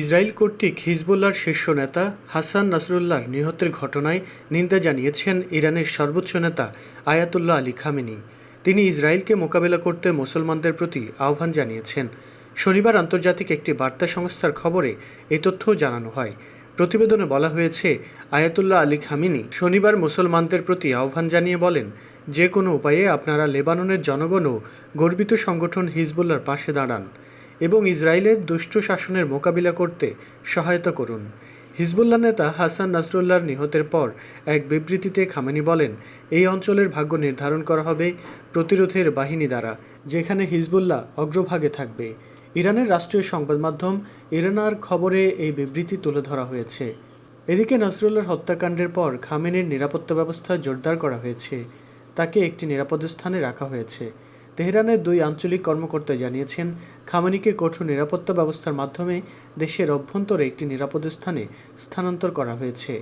Israel কর্তৃক হিজবুল্লাহর শীর্ষ নেতা হাসান নাসরুল্লাহর নিহতের ঘটনায় নিন্দা জানিয়েছেন ইরানের সর্বোচ্চ নেতা আয়াতুল্লাহ আলী খামেনি। তিনি ইসরায়েলকে মোকাবেলা করতে মুসলমানদের প্রতি আহ্বান জানিয়েছেন। শনিবার আন্তর্জাতিক একটি বার্তা সংস্থার খবরে এই তথ্য জানানো হয়। প্রতিবেদনে বলা হয়েছে, আয়াতুল্লাহ আলী খামিনি শনিবার মুসলমানদের প্রতি আহ্বান জানিয়ে বলেন, যে কোনো উপায়ে আপনারা লেবাননের জনগণ ও গর্বিত সংগঠন হিজবুল্লাহর পাশে দাঁড়ান। এবং ইসরায়েলের দুষ্ট শাসনের মোকাবিলা করতে সহায়তা করুন। হিজবুল্লাহ নেতা হাসান নাসরুল্লাহর নিহতের পর এক বিবৃতিতে খামেনি বলেন, এই অঞ্চলের ভাগ্য নির্ধারণ করা হবে প্রতিরোধের বাহিনী দ্বারা, যেখানে হিজবুল্লাহ অগ্রভাগে থাকবে। ইরানের রাষ্ট্রীয় সংবাদ মাধ্যম ইরানার খবরে এই বিবৃতি তুলে ধরা হয়েছে। এদিকে নাসরুল্লাহর হত্যাকাণ্ডের পর খামেনির নিরাপত্তা ব্যবস্থা জোরদার করা হয়েছে। তাকে একটি নিরাপদ স্থানে রাখা হয়েছে। তেহরানের দুই আঞ্চলিক কর্মকর্তা জানিয়েছেন, খামানিকে কঠোর নিরাপত্তা ব্যবস্থার মাধ্যমে দেশের অভ্যন্তরে একটি নিরাপদ স্থানে স্থানান্তর করা হয়েছে।